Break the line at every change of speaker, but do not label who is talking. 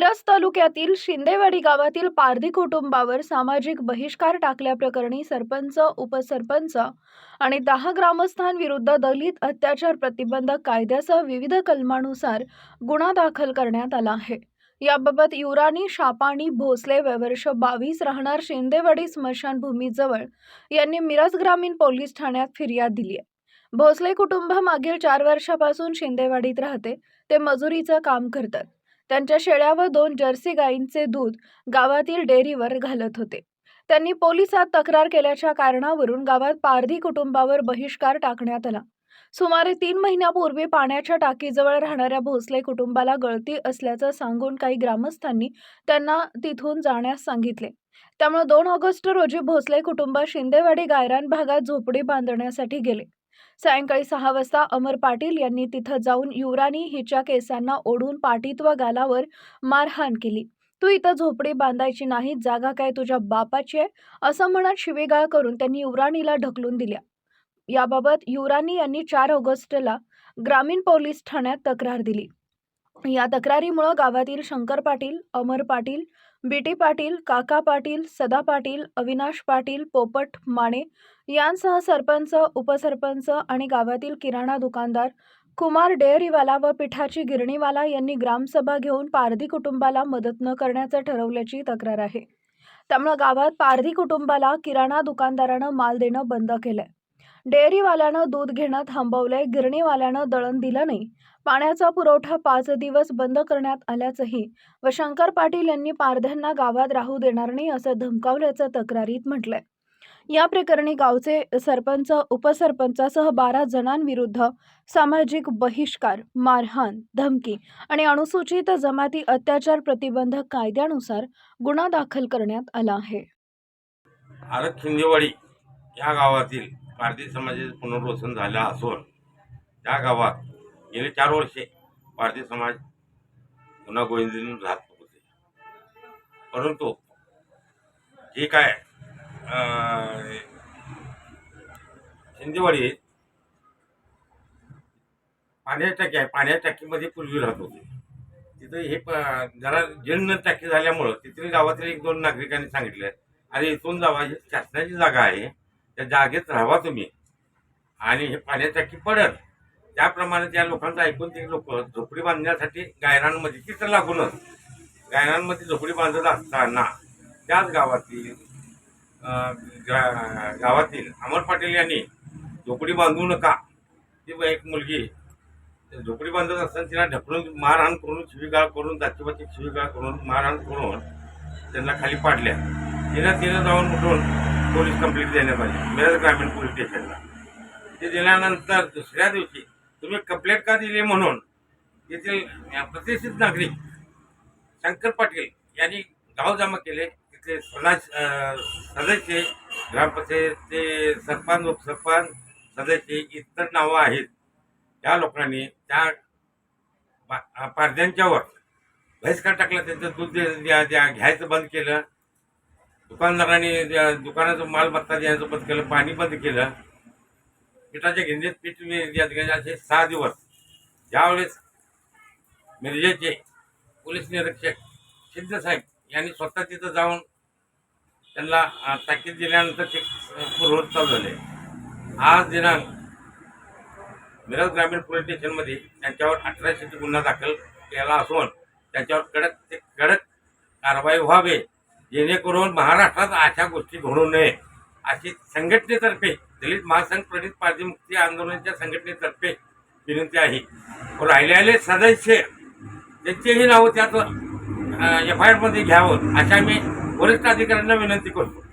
मिरज तालुक्यातील शिंदेवाडी गावातील पारधी कुटुंबावर सामाजिक बहिष्कार टाकल्याप्रकरणी सरपंच उपसरपंच आणि दहा ग्रामस्थांविरुद्ध दलित अत्याचार प्रतिबंधक कायद्यासह विविध कलमानुसार गुन्हा दाखल करण्यात आला आहे. याबाबत युरानी शापाणी भोसले वयवर्ष बावीस राहणार शिंदेवाडी स्मशानभूमीजवळ यांनी मिरज ग्रामीण पोलीस ठाण्यात फिर्याद दिली आहे. भोसले कुटुंब मागील चार वर्षापासून शिंदेवाडीत राहते ते मजुरीचं काम करतात. त्यांच्या शेळ्या व दोन जर्सी गायींचे दूध गावातील डेअरीवर घालत होते. त्यांनी पोलिसात तक्रार केल्याच्या कारणावरून गावात पारधी कुटुंबावर बहिष्कार टाकण्यात आला. सुमारे तीन महिन्यापूर्वी पाण्याच्या टाकीजवळ राहणाऱ्या भोसले कुटुंबाला गळती असल्याचं सांगून काही ग्रामस्थांनी त्यांना तिथून जाण्यास सांगितले. त्यामुळे दोन ऑगस्ट रोजी भोसले कुटुंब शिंदेवाडी गायरान भागात झोपडी बांधण्यासाठी गेले. सायंकाळी सहा वाजता अमर पाटील यांनी तिथं जाऊन युवराणी हिच्या केसांना ओढून पाठीत व गालावर मारहाण केली. तू इथं झोपडी बांधायची नाही जागा काय तुझ्या बापाची आहे? असं म्हणत शिवेगाळ करून त्यांनी युवराणीला ढकलून दिल्या. याबाबत युवराणी यांनी चार ऑगस्टला ग्रामीण पोलीस ठाण्यात तक्रार दिली. या तक्रारीमुळं गावातील शंकर पाटील अमर पाटील बीटी पाटील काका पाटील सदा पाटील अविनाश पाटील पोपट माने यांसह सरपंच उपसरपंच आणि गावातील किराणा दुकानदार कुमार डेअरीवाला व पिठाची गिरणीवाला यांनी ग्रामसभा घेऊन पारधी कुटुंबाला मदत न करण्याचं ठरवल्याची तक्रार आहे. त्यामुळं गावात पारधी कुटुंबाला किराणा दुकानदारानं माल देणं बंद केलंय. डेअरीवाल्यानं दूध घेणं थांबवलंय गिरणीवाल्यानं दळण दिलं नाही. पाण्याचा पुरवठा पाच दिवस बंद करण्यात आल्याचंही व शंकर पाटील यांनी पारध्यांना गावात राहू देणार नाही असं धमकावल्याचं तक्रारीत म्हटलंय. या प्रकरणी गावचे सरपंच उपसरपंचासह बारा जणांविरुद्ध सामाजिक बहिष्कार मारहाण धमकी आणि अनुसूचित जमाती अत्याचार प्रतिबंधक कायद्यानुसार गुन्हा दाखल करण्यात आला आहे.
आरत खिंदेवाडी या गावातील भारतीय समाजाचे पुनर्वसन झालं असून त्या गावात गेले चार वर्षे भारतीय समाज पुन्हा गोविंदीन राहत होते. परंतु जे काय शिंदेवाडी पाण्याच्या टाकी आहे पाण्याच्या टाकीमध्ये पूर्वी राहत होते. तिथे हे प- जरा जीर्ण टाकी झाल्यामुळं तिथील गावातील एक दोन नागरिकांनी सांगितलं अरे इथून जावा ही शासनाची जागा आहे. त्या जागेत राहावा तुम्ही. आणि हे पाण्याचा की पडत. त्याप्रमाणे त्या लोकांचं ऐकून ते लोक झोपडी बांधण्यासाठी गायरांमध्ये तिथं लागूनच गायरांमध्ये झोपडी बांधत असताना त्याच गावातील अं, गावातील अमर पाटील यांनी झोपडी बांधू नका. ती एक मुलगी झोपडी बांधत असताना तिला ढकलून मारहाण करून शिवीगाळ करून जातीपाती शिवीगाळ करून मारहाण करून त्यांना खाली पाडल्या. तिनं तिनं जाऊन उठून पोलीस कंप्लेंट देण्यात आली मिरज ग्रामीण पोलीस स्टेशनला. ते दिल्यानंतर दुसऱ्या दिवशी तुम्ही कंप्लेंट का दिली म्हणून तेथील प्रतिष्ठित नागरिक शंकर पाटील यांनी गाव जमा केले. तिथले समाज सदस्य ग्रामपंचायतचे सरपंच उपसरपंच सदस्य इतर नावं आहेत. त्या लोकांनी त्या पा- पारध्यांच्यावर बहिष्कार टाकला. त्यांचं दूध दे- द्या- द्या- घ्यायचं बंद केलं. दुकानदारांनी दुकानाचं मालमत्ता द्यायचं बंद केलं पाणी बंद केलं पिठाच्या गिंडीत पीठ वि- असे सहा दिवस ज्यावेळेस मिरजेचे पोलीस निरीक्षक सिद्ध साहेब यांनी स्वतः तिथं जाऊन त्यांना ताकीद दिल्यानंतर ते पूर्वत चालू झाले. आज दिनांक मिरज ग्रामीण पोलीस स्टेशनमध्ये त्यांच्यावर अठराशेचा गुन्हा दाखल केला असून त्यांच्यावर कडक ते कडक कारवाई व्हावे. जेणेकरून महाराष्ट्रात अशा गोष्टी घडू नये. अशी संघटनेतर्फे दलित महासंघ प्रणित पारधी मुक्ती आंदोलनाच्या संघटनेतर्फे विनंती आहे. राहिलेले सदस्य त्यांचेही नावं त्यात एफ आय आरमध्ये घ्यावं अशा मी वरिष्ठ अधिकाऱ्यांना विनंती करतो.